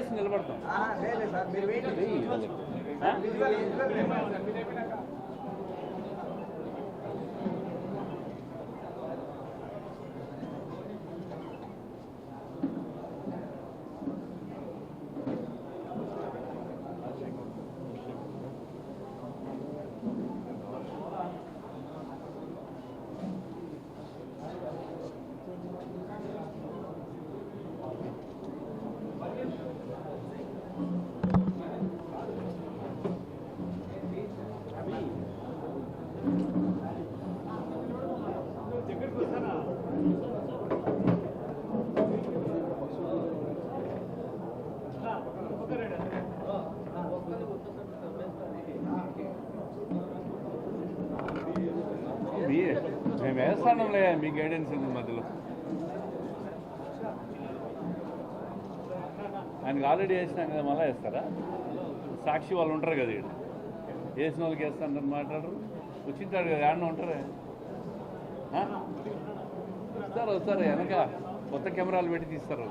చేసి నిలబడతాం లేదు సార్ మీరు వెయిట్ ఏయ్, వాళ్ళకి. ఆ? మీ మేము వేస్తాంలే మీ గైడెన్స్ ఉంది మధ్యలో ఆయనకి ఆల్రెడీ వేసినాం కదా మళ్ళీ వేస్తారా? సాక్షి వాళ్ళు ఉంటారు కదా ఇక్కడ వేసిన వాళ్ళకి వేస్తానని మాట్లాడరు. వచ్చింటాడు కదా ఆడన ఉంటారే? వస్తారు వస్తారు? వెనక కొత్త కెమెరాలు పెట్టి తీస్తారు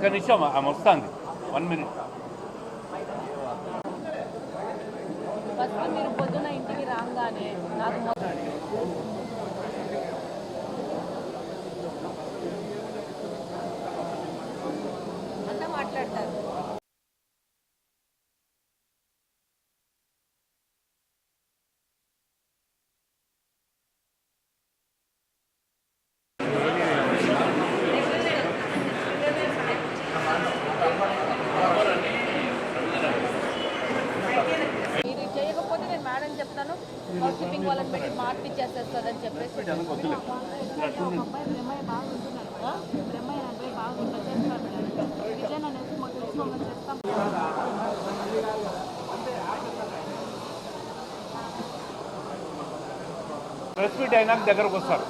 ఒక్క నిమిషం ఆమె వస్తుంది వన్ మినిట్ ఫస్ట్ మీరు పొద్దున ఇంటికి రాగానే నాకు మొ- అంతా మాట్లాడతారు మీరు చేయకపోతే నేను మేడం చెప్తాను హౌస్ కీపింగ్ వాళ్ళని పెట్టి మార్పిచ్చేసేస్తుందని చెప్పేసి వద్దులే బ్రహ్మయ్య బాగా ఉంటున్నారు ఆ? బ్రహ్మయ్య అంటే బాగా ఉంటుంది చేస్తారు మేడం విజయన్ అనేసి మాకు తెలిసిన వాళ్ళని చేస్తాం ప్రెస్ మీట్ అయినాక దగ్గరకు వస్తారు.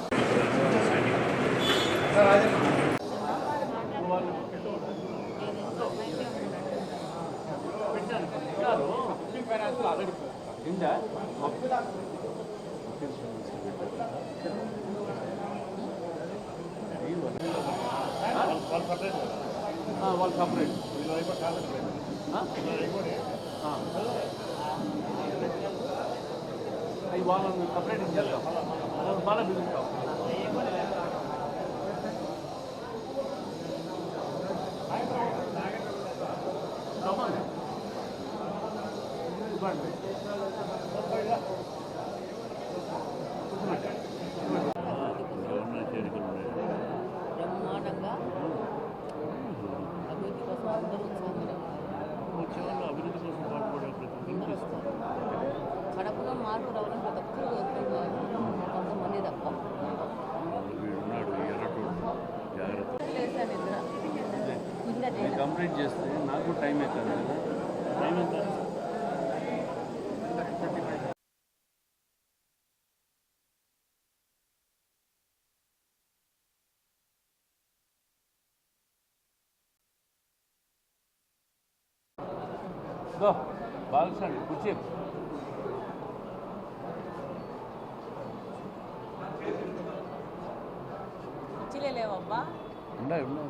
వాళ్ళు సపరేట్ అవి వాళ్ళని సపరేట్ ఇచ్చేద్దాం బాగా పిలుస్తాం బ్రహ్మాండంగా అభివృద్ధి కోసం అందరూ ఉత్సాహంగా వచ్చేవాళ్ళు అభివృద్ధి కోసం పాటుపడే ప్రతి ఒక్కరిని తీసుకోవాలి కడపలో మార్పు రావాలని ప్రతి ఒక్కరు కోరుకుంటున్నారు కొంతమంది తప్ప వీడున్నాడు ఎర్రటోడు జాగ్రత్త లేసా నిద్ర ఇంకా నేను కంప్లీట్ చేస్తే నాకు టైం అవుతుంది కదా. టైం ఎంత? బాగుంది కూర్చో. కుర్చీలే లేవబ్బా. ఉన్నాయి ఉన్నాయి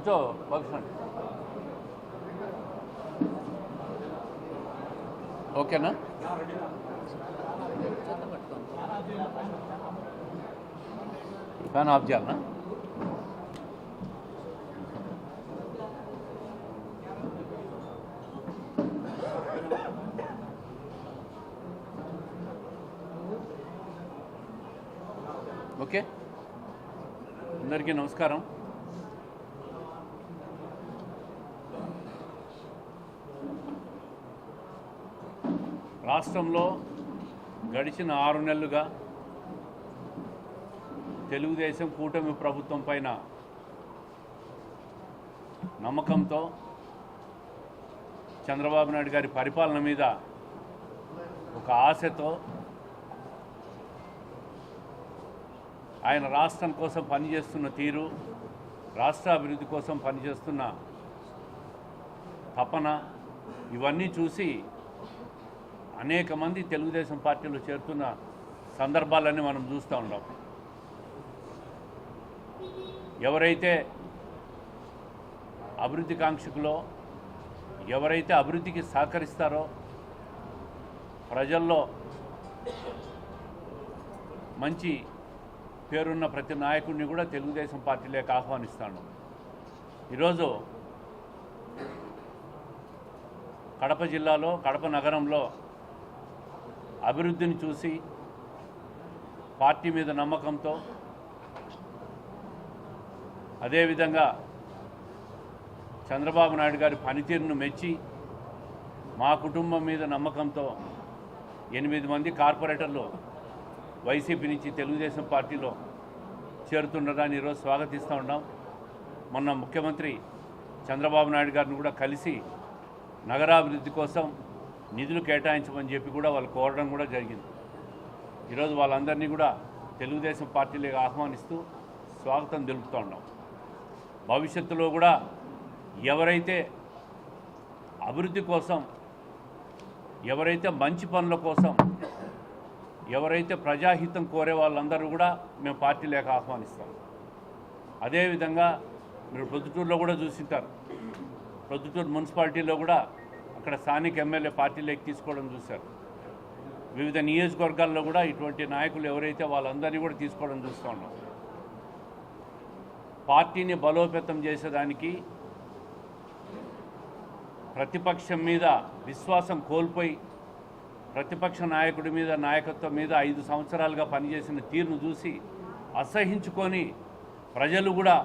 కూర్చో బాగుంది ఓకేనా చేత పట్టుకోండి ఫ్యాన్ ఆఫ్ చేయాలనా ఓకే అందరికీ నమస్కారం రాష్ట్రంలో గడిచిన ఆరు నెలలుగా తెలుగుదేశం కూటమి ప్రభుత్వం పైన నమ్మకంతో చంద్రబాబు నాయుడు గారి పరిపాలన మీద ఒక ఆశతో ఆయన రాష్ట్రం కోసం పనిచేస్తున్న తీరు రాష్ట్ర అభివృద్ధి కోసం పనిచేస్తున్న తపన ఇవన్నీ చూసి అనేక మంది తెలుగుదేశం పార్టీలో చేరుతున్న సందర్భాలన్నీ మనం చూస్తూ ఉన్నాం. ఎవరైతే అభివృద్ధి కాంక్షకులో ఎవరైతే అభివృద్ధికి సహకరిస్తారో ప్రజల్లో మంచి పేరున్న ప్రతి నాయకుడిని కూడా తెలుగుదేశం పార్టీలోకి ఆహ్వానిస్తాను. ఈరోజు కడప జిల్లాలో కడప నగరంలో అభివృద్ధిని చూసి పార్టీ మీద నమ్మకంతో అదేవిధంగా చంద్రబాబు నాయుడు గారి పనితీరును మెచ్చి మా కుటుంబం మీద నమ్మకంతో ఎనిమిది మంది కార్పొరేటర్లు వైసీపీ నుంచి తెలుగుదేశం పార్టీలో చేరుతుండడాన్ని ఈరోజు స్వాగతిస్తూ ఉన్నాం. మొన్న ముఖ్యమంత్రి చంద్రబాబు నాయుడు గారిని కూడా కలిసి నగరాభివృద్ధి కోసం నిధులు కేటాయించమని చెప్పి కూడా వాళ్ళు కోరడం కూడా జరిగింది. ఈరోజు వాళ్ళందరినీ కూడా తెలుగుదేశం పార్టీలకు ఆహ్వానిస్తూ స్వాగతం తెలుపుతూ ఉన్నాం. భవిష్యత్తులో కూడా ఎవరైతే అభివృద్ధి కోసం ఎవరైతే మంచి పనుల కోసం ఎవరైతే ప్రజాహితం కోరే వాళ్ళందరూ కూడా మేము పార్టీలోకి ఆహ్వానిస్తాం. అదేవిధంగా మీరు ప్రొద్దుటూరులో కూడా చూసింటారు. ప్రొద్దుటూరు మున్సిపాలిటీలో కూడా అక్కడ స్థానిక ఎమ్మెల్యే పార్టీలోకి తీసుకోవడం చూశారు. వివిధ నియోజకవర్గాల్లో కూడా ఇటువంటి నాయకులు ఎవరైతే వాళ్ళందరినీ కూడా తీసుకోవడం చూస్తూ ఉన్నాం. పార్టీని బలోపేతం చేసేదానికి ప్రతిపక్షం మీద విశ్వాసం కోల్పోయి ప్రతిపక్ష నాయకుడి మీద నాయకత్వం మీద ఐదు సంవత్సరాలుగా పనిచేసిన తీరును చూసి అసహించుకొని ప్రజలు కూడా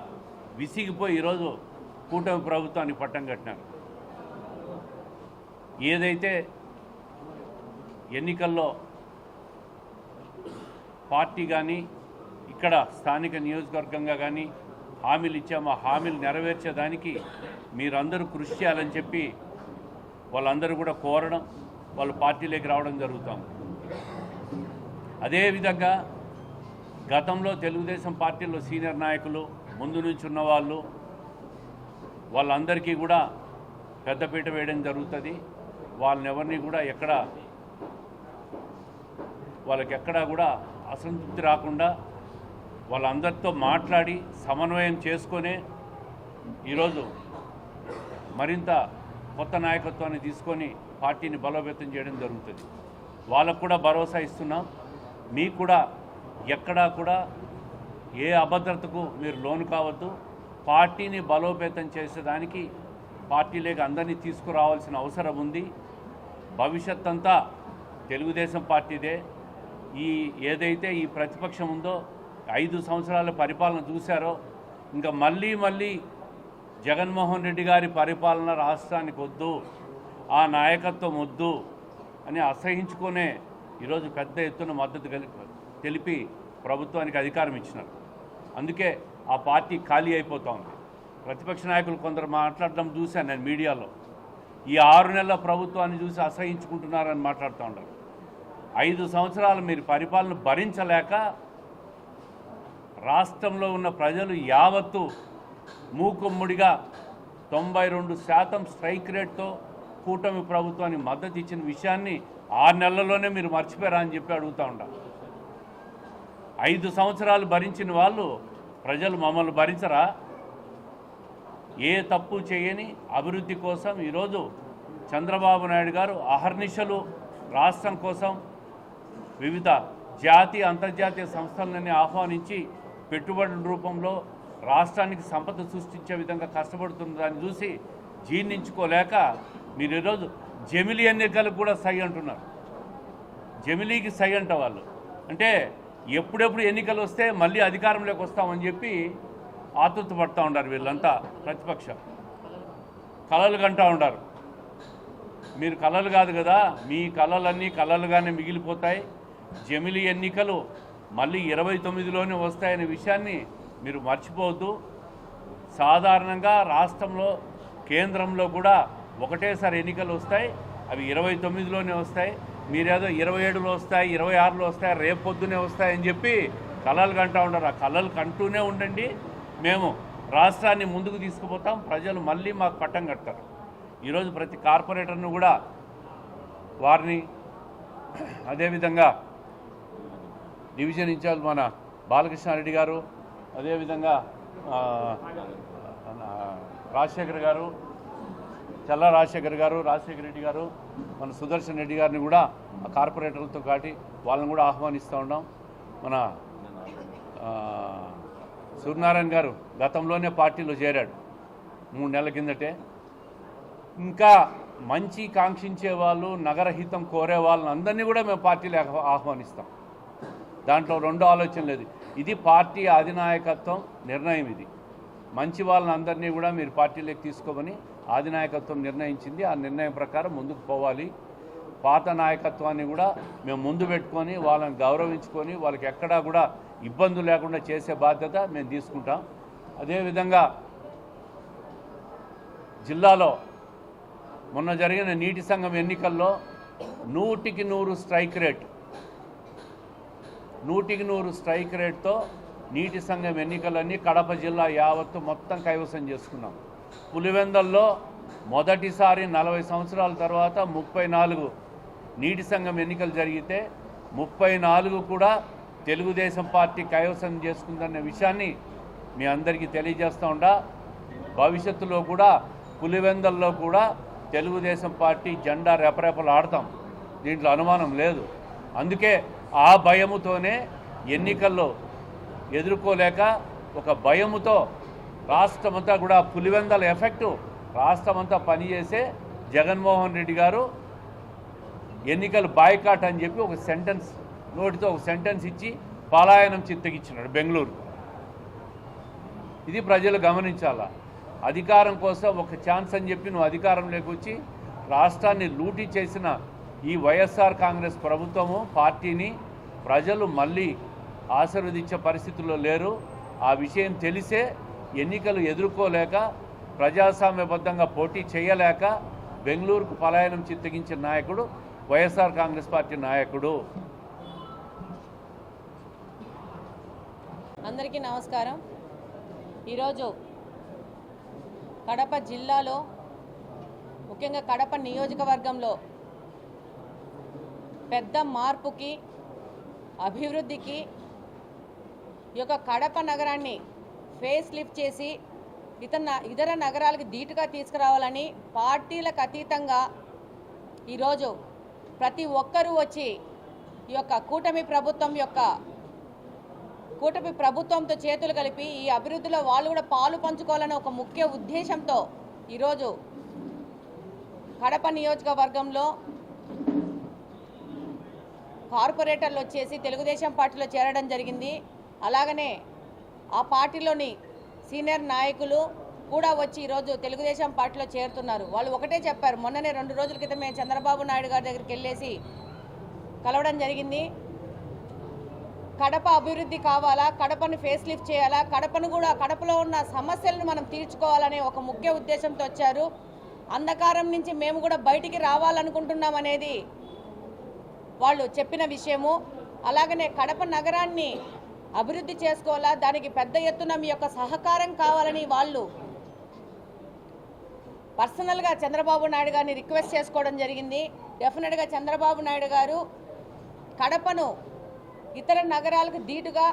విసిగిపోయి ఈరోజు కూటమి ప్రభుత్వాన్ని పట్టం కట్టినారు. ఏదైతే ఎన్నికల్లో పార్టీ కానీ ఇక్కడ స్థానిక నియోజకవర్గంగా కానీ హామీలు ఇచ్చాము ఆ హామీలు నెరవేర్చేదానికి మీరందరూ కృషి చేయాలని చెప్పి వాళ్ళందరూ కూడా కోరడం వాళ్ళు పార్టీలోకి రావడం జరుగుతాం. అదేవిధంగా గతంలో తెలుగుదేశం పార్టీలో సీనియర్ నాయకులు ముందు నుంచి ఉన్నవాళ్ళు వాళ్ళందరికీ కూడా పెద్దపీట వేయడం జరుగుతుంది. వాళ్ళని ఎవరిని కూడా ఎక్కడ వాళ్ళకి ఎక్కడా కూడా అసంతృప్తి రాకుండా వాళ్ళందరితో మాట్లాడి సమన్వయం చేసుకొనే ఈరోజు మరింత కొత్త నాయకత్వాన్ని తీసుకొని పార్టీని బలోపేతం చేయడం జరుగుతుంది. వాళ్ళకు కూడా భరోసా ఇస్తున్నాం. మీకు కూడా ఎక్కడా కూడా ఏ అభద్రతకు మీరు లోను కావద్దు. పార్టీని బలోపేతం చేసేదానికి పార్టీలోకి అందరినీ తీసుకురావాల్సిన అవసరం ఉంది. భవిష్యత్ అంతా తెలుగుదేశం పార్టీదే. ఈ ఏదైతే ఈ ప్రతిపక్షం ఉందో ఐదు సంవత్సరాల పరిపాలన చూశారో ఇంకా మళ్ళీ మళ్ళీ జగన్మోహన్ రెడ్డి గారి పరిపాలన రాష్ట్రానికి వద్దు ఆ నాయకత్వం వద్దు అని అసహించుకునే ఈరోజు పెద్ద ఎత్తున మద్దతు తెలిపి ప్రభుత్వానికి అధికారం ఇచ్చినారు. అందుకే ఆ పార్టీ ఖాళీ అయిపోతోంది ప్రతిపక్ష నాయకులు కొందరు మాట్లాడడం చూశాను నేను మీడియాలో. ఈ ఆరు నెలల ప్రభుత్వాన్ని చూసి అసహించుకుంటున్నారని మాట్లాడుతూ ఉన్నారు. ఐదు సంవత్సరాలు మీరు పరిపాలన భరించలేక రాష్ట్రంలో ఉన్న ప్రజలు యావత్తు మూకుమ్ముడిగా తొంభై రెండు శాతం స్ట్రైక్ రేట్తో కూటమి ప్రభుత్వానికి మద్దతు ఇచ్చిన విషయాన్ని ఆరు నెలల్లోనే మీరు మర్చిపోయారా అని చెప్పి అడుగుతూ ఉంటా ఐదు సంవత్సరాలు భరించిన వాళ్ళు ప్రజలు మమ్మల్ని భరించరా? ఏ తప్పు చేయని అభివృద్ధి కోసం ఈరోజు చంద్రబాబు నాయుడు గారు అహర్నిశలు రాష్ట్రం కోసం వివిధ జాతీయ అంతర్జాతీయ సంస్థలని ఆహ్వానించి పెట్టుబడుల రూపంలో రాష్ట్రానికి సంపద సృష్టించే విధంగా కష్టపడుతున్న దాన్ని చూసి జీర్ణించుకోలేక మీరు ఈరోజు జమిలి ఎన్నికలకు కూడా సై అంటున్నారు. జమిలీకి సై అంట వాళ్ళు. అంటే ఎప్పుడెప్పుడు ఎన్నికలు వస్తే మళ్ళీ అధికారంలోకి వస్తామని చెప్పి ఆతృత పడుతూ ఉన్నారు వీళ్ళంతా ప్రతిపక్షం. కళలు కంటూ ఉంటారు మీరు కళలు కాదు కదా మీ కళలన్నీ కళలుగానే మిగిలిపోతాయి. జమిలి ఎన్నికలు మళ్ళీ ఇరవై తొమ్మిదిలోనే వస్తాయనే విషయాన్ని మీరు మర్చిపోవద్దు. సాధారణంగా రాష్ట్రంలో కేంద్రంలో కూడా ఒకటేసారి ఎన్నికలు వస్తాయి. అవి ఇరవై తొమ్మిదిలోనే వస్తాయి. మీరేదో ఇరవై ఏడులో వస్తాయి ఇరవై ఆరులో వస్తాయి రేపు పొద్దునే వస్తాయని చెప్పి కళలు కంటూ ఉండరు. ఆ కళలు కంటూనే ఉండండి. మేము రాష్ట్రాన్ని ముందుకు తీసుకుపోతాం ప్రజలు మళ్ళీ మాకు పట్టం కడతారు. ఈరోజు ప్రతి కార్పొరేటర్ను కూడా వారిని అదేవిధంగా డివిజన్ ఇన్ఛార్జ్ మన బాలకృష్ణారెడ్డి గారు అదేవిధంగా మన రాజశేఖర్ గారు చల్ల రాజశేఖర్ గారు రాజశేఖర రెడ్డి గారు మన సుదర్శన్ రెడ్డి గారిని కూడా ఆ కార్పొరేటర్లతో కాటి వాళ్ళని కూడా ఆహ్వానిస్తూ ఉన్నాం. మన సూర్యనారాయణ గారు గతంలోనే పార్టీలో చేరాడు. మూడు నెలల కిందటే. ఇంకా మంచి కాంక్షించే వాళ్ళు నగరహితం కోరే వాళ్ళని అందరినీ కూడా మేము పార్టీలో ఆహ్వానిస్తాం. దాంట్లో రెండో ఆలోచన లేదు. ఇది పార్టీ అధినాయకత్వం నిర్ణయం ఇది. మంచి వాళ్ళని అందరినీ కూడా మీరు పార్టీలోకి తీసుకోమని అధినాయకత్వం నిర్ణయించింది. ఆ నిర్ణయం ప్రకారం ముందుకు పోవాలి. పాత నాయకత్వాన్ని కూడా మేము ముందు పెట్టుకొని వాళ్ళని గౌరవించుకొని వాళ్ళకి ఎక్కడా కూడా ఇబ్బందులు లేకుండా చేసే బాధ్యత మేము తీసుకుంటాం. అదేవిధంగా జిల్లాలో మొన్న జరిగిన నీటి సంఘం ఎన్నికల్లో నూటికి నూరు స్ట్రైక్ రేట్ నూటికి నూరు స్ట్రైక్ రేట్తో నీటి సంఘం ఎన్నికలన్నీ కడప జిల్లా యావత్తు మొత్తం కైవసం చేసుకున్నాం. పులివెందల్లో మొదటిసారి నలభై సంవత్సరాల తర్వాత ముప్పై నాలుగు నీటి సంఘం ఎన్నికలు జరిగితే ముప్పై నాలుగు కూడా తెలుగుదేశం పార్టీ కైవసం చేసుకుందన్న విషయాన్ని మీ అందరికీ తెలియజేస్తూ ఉండా. భవిష్యత్తులో కూడా పులివెందల్లో కూడా తెలుగుదేశం పార్టీ జెండా రెపరెపలు ఆడతాం. దీంట్లో అనుమానం లేదు. అందుకే ఆ భయముతోనే ఎన్నికల్లో ఎదుర్కోలేక ఒక భయముతో రాష్ట్రమంతా కూడా పులివెందల ఎఫెక్టు రాష్ట్రమంతా పనిచేసే జగన్మోహన్ రెడ్డి గారు ఎన్నికలు బాయ్కాట్ అని చెప్పి ఒక సెంటెన్స్ నోటితో ఒక సెంటెన్స్ ఇచ్చి పలాయనం చిత్తగిచ్చినాడు బెంగళూరు. ఇది ప్రజలు గమనించాలా? అధికారం కోసం ఒక ఛాన్స్ అని చెప్పి నువ్వు అధికారంలోకి వచ్చి రాష్ట్రాన్ని లూటీ చేసిన ఈ వైఎస్ఆర్ కాంగ్రెస్ ప్రభుత్వము పార్టీని ప్రజలు మళ్ళీ ఆశీర్వదించే పరిస్థితుల్లో లేరు. ఆ విషయం తెలిసే ఎన్నికలు ఎదుర్కోలేక ప్రజాస్వామ్యబద్ధంగా పోటీ చేయలేక బెంగళూరుకు పలాయనం చిత్తగించిన నాయకుడు వైఎస్ఆర్ కాంగ్రెస్ పార్టీ నాయకుడు. అందరికీ నమస్కారం. ఈరోజు కడప జిల్లాలో ముఖ్యంగా కడప నియోజకవర్గంలో పెద్ద మార్పుకి అభివృద్ధికి ఈ యొక్క కడప నగరాన్ని ఫేస్ లిఫ్ట్ చేసి ఇతర ఇతర నగరాలకు ధీటుగా తీసుకురావాలని పార్టీలకు అతీతంగా ఈరోజు ప్రతి ఒక్కరూ వచ్చి ఈ యొక్క కూటమి ప్రభుత్వం యొక్క కూటమి ప్రభుత్వంతో చేతులు కలిపి ఈ అభివృద్ధిలో వాళ్ళు కూడా పాలు పంచుకోవాలని ఒక ముఖ్య ఉద్దేశంతో ఈరోజు కడప నియోజకవర్గంలో కార్పొరేటర్లు వచ్చేసి తెలుగుదేశం పార్టీలో చేరడం జరిగింది. అలాగనే ఆ పార్టీలోని సీనియర్ నాయకులు కూడా వచ్చి ఈరోజు తెలుగుదేశం పార్టీలో చేరుతున్నారు. వాళ్ళు ఒకటే చెప్పారు మొన్ననే రెండు రోజుల క్రితమే చంద్రబాబు నాయుడు గారి దగ్గరికి వెళ్ళేసి కలవడం జరిగింది. కడప అభివృద్ధి కావాలా? కడపను ఫేస్ లిఫ్ట్ చేయాలా? కడపను కూడా కడపలో ఉన్న సమస్యలను మనం తీర్చుకోవాలనే ఒక ముఖ్య ఉద్దేశంతో వచ్చారు. అంధకారం నుంచి మేము కూడా బయటికి రావాలనుకుంటున్నాం అనేది వాళ్ళు చెప్పిన విషయము. అలాగనే కడప నగరాన్ని అభివృద్ధి చేసుకోవాలా? దానికి పెద్ద ఎత్తున మీ యొక్క సహకారం కావాలని వాళ్ళు పర్సనల్గా చంద్రబాబు నాయుడు గారిని రిక్వెస్ట్ చేసుకోవడం జరిగింది. డెఫినెట్గా చంద్రబాబు నాయుడు గారు కడపను ఇతర నగరాలకు ధీటుగా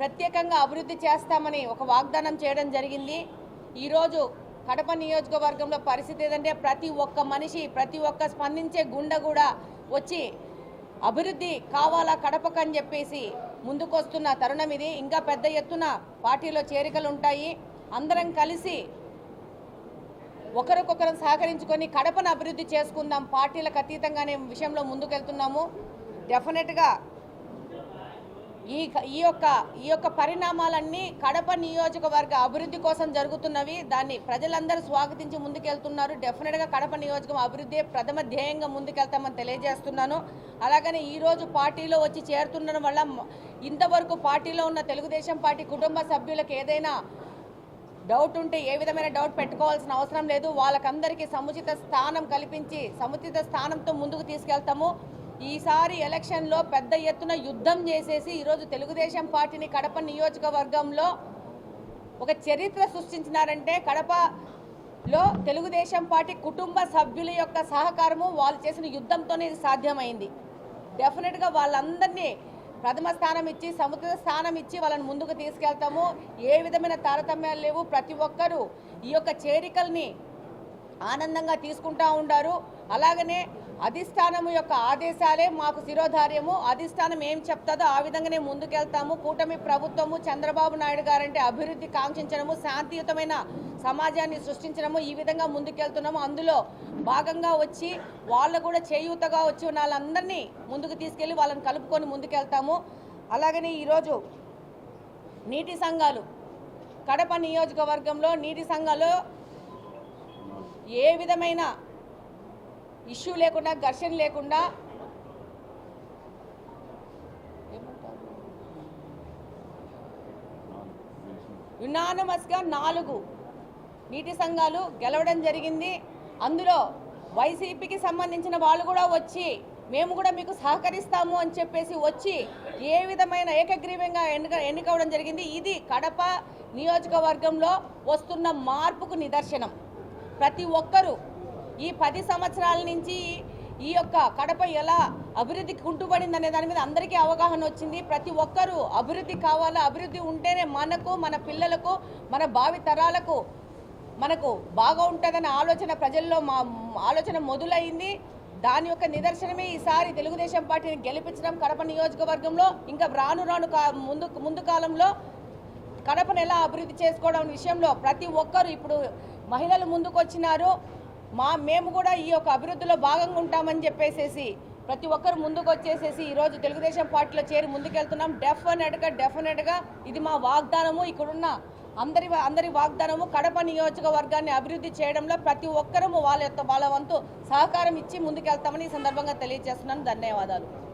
ప్రత్యేకంగా అభివృద్ధి చేస్తామని ఒక వాగ్దానం చేయడం జరిగింది. ఈరోజు కడప నియోజకవర్గంలో పరిస్థితి ఏదంటే ప్రతి ఒక్క మనిషి ప్రతి ఒక్క స్పందించే గుండె కూడా వచ్చి అభివృద్ధి కావాలా కడపకని చెప్పేసి ముందుకొస్తున్న తరుణం ఇది. ఇంకా పెద్ద ఎత్తున పార్టీలో చేరికలు ఉంటాయి. అందరం కలిసి ఒకరికొకరం సహకరించుకొని కడపను అభివృద్ధి చేసుకుందాం. పార్టీలకు అతీతంగానే విషయంలో ముందుకెళ్తున్నాము. డెఫినెట్గా ఈ ఈ యొక్క ఈ యొక్క పరిణామాలన్నీ కడప నియోజకవర్గ అభివృద్ధి కోసం జరుగుతున్నవి. దాన్ని ప్రజలందరూ స్వాగతించి ముందుకెళ్తున్నారు. డెఫినెట్గా కడప నియోజకం అభివృద్ధి ప్రథమ ధ్యేయంగా ముందుకెళ్తామని తెలియజేస్తున్నాను. అలాగనే ఈరోజు పార్టీలో వచ్చి చేరుతుండడం వల్ల ఇంతవరకు పార్టీలో ఉన్న తెలుగుదేశం పార్టీ కుటుంబ సభ్యులకు ఏదైనా డౌట్ ఉంటే ఏ విధమైన డౌట్ పెట్టుకోవాల్సిన అవసరం లేదు. వాళ్ళకందరికీ సముచిత స్థానం కల్పించి సముచిత స్థానంతో ముందుకు తీసుకెళ్తాము. ఈసారి ఎలక్షన్లో పెద్ద ఎత్తున యుద్ధం చేసేసి ఈరోజు తెలుగుదేశం పార్టీని కడప నియోజకవర్గంలో ఒక చరిత్ర సృష్టించినారంటే కడపలో తెలుగుదేశం పార్టీ కుటుంబ సభ్యుల యొక్క సహకారము వాళ్ళు చేసిన యుద్ధంతోనే ఇది సాధ్యమైంది. డెఫినెట్గా వాళ్ళందరినీ ప్రథమ స్థానం ఇచ్చి సముద్ర స్థానం ఇచ్చి వాళ్ళని ముందుకు తీసుకెళ్తాము. ఏ విధమైన తారతమ్యాలు లేవు. ప్రతి ఒక్కరూ ఈ యొక్క చేరికల్ని ఆనందంగా తీసుకుంటూ ఉండారు. అలాగనే అధిష్టానము యొక్క ఆదేశాలే మాకు శిరోధార్యము. అధిష్టానం ఏం చెప్తాదో ఆ విధంగానే ముందుకెళ్తాము. కూటమి ప్రభుత్వము చంద్రబాబు నాయుడు గారంటే అభివృద్ధి కాంక్షించడము శాంతియుతమైన సమాజాన్ని సృష్టించడము ఈ విధంగా ముందుకెళ్తున్నాము. అందులో భాగంగా వచ్చి వాళ్ళు కూడా చేయూతగా వచ్చి ఉన్న వాళ్ళందరినీ ముందుకు తీసుకెళ్ళి వాళ్ళని కలుపుకొని ముందుకెళ్తాము. అలాగనే ఈరోజు నీటి సంఘాలు కడప నియోజకవర్గంలో నీటి సంఘాలు ఏ విధమైన ఇష్యూ లేకుండా ఘర్షణ లేకుండా. యునానమస్గా నాలుగు నీటి సంఘాలు గెలవడం జరిగింది. అందులో వైసీపీకి సంబంధించిన వాళ్ళు కూడా వచ్చి మేము కూడా మీకు సహకరిస్తాము అని చెప్పేసి వచ్చి ఏ విధమైన ఏకగ్రీవంగా ఎన్నిక ఎన్నికవడం జరిగింది. ఇది కడప నియోజకవర్గంలో వస్తున్న మార్పుకు నిదర్శనం. ప్రతి ఒక్కరూ ఈ పది సంవత్సరాల నుంచి ఈ యొక్క కడప ఎలా అభివృద్ధి కుంటుపడింది అనే దాని మీద అందరికీ అవగాహన వచ్చింది. ప్రతి ఒక్కరూ అభివృద్ధి కావాలా? అభివృద్ధి ఉంటేనే మనకు మన పిల్లలకు మన భావి తరాలకు మనకు బాగా ఉంటుందనే ఆలోచన ప్రజల్లో మా ఆలోచన మొదలైంది. దాని యొక్క నిదర్శనమే ఈసారి తెలుగుదేశం పార్టీని గెలిపించడం కడప నియోజకవర్గంలో. ఇంకా రాను రాను కా- ముందు ముందు కాలంలో కడపను ఎలా అభివృద్ధి చేసుకోవడం విషయంలో ప్రతి ఒక్కరు ఇప్పుడు మహిళలు ముందుకు వచ్చినారు మా మేము కూడా ఈ యొక్క అభివృద్ధిలో భాగంగా ఉంటామని చెప్పేసేసి ప్రతి ఒక్కరు ముందుకు వచ్చేసేసి ఈరోజు తెలుగుదేశం పార్టీలో చేరి ముందుకెళ్తున్నాం. డెఫినెట్గా డెఫినెట్గా ఇది మా వాగ్దానము. ఇక్కడున్న అందరి అందరి వాగ్దానము కడప నియోజకవర్గాన్ని అభివృద్ధి చేయడంలో ప్రతి ఒక్కరము వాళ్ళ యొక్క వాళ్ళ వంతు సహకారం ఇచ్చి ముందుకెళ్తామని ఈ సందర్భంగా తెలియజేస్తున్నాను. ధన్యవాదాలు.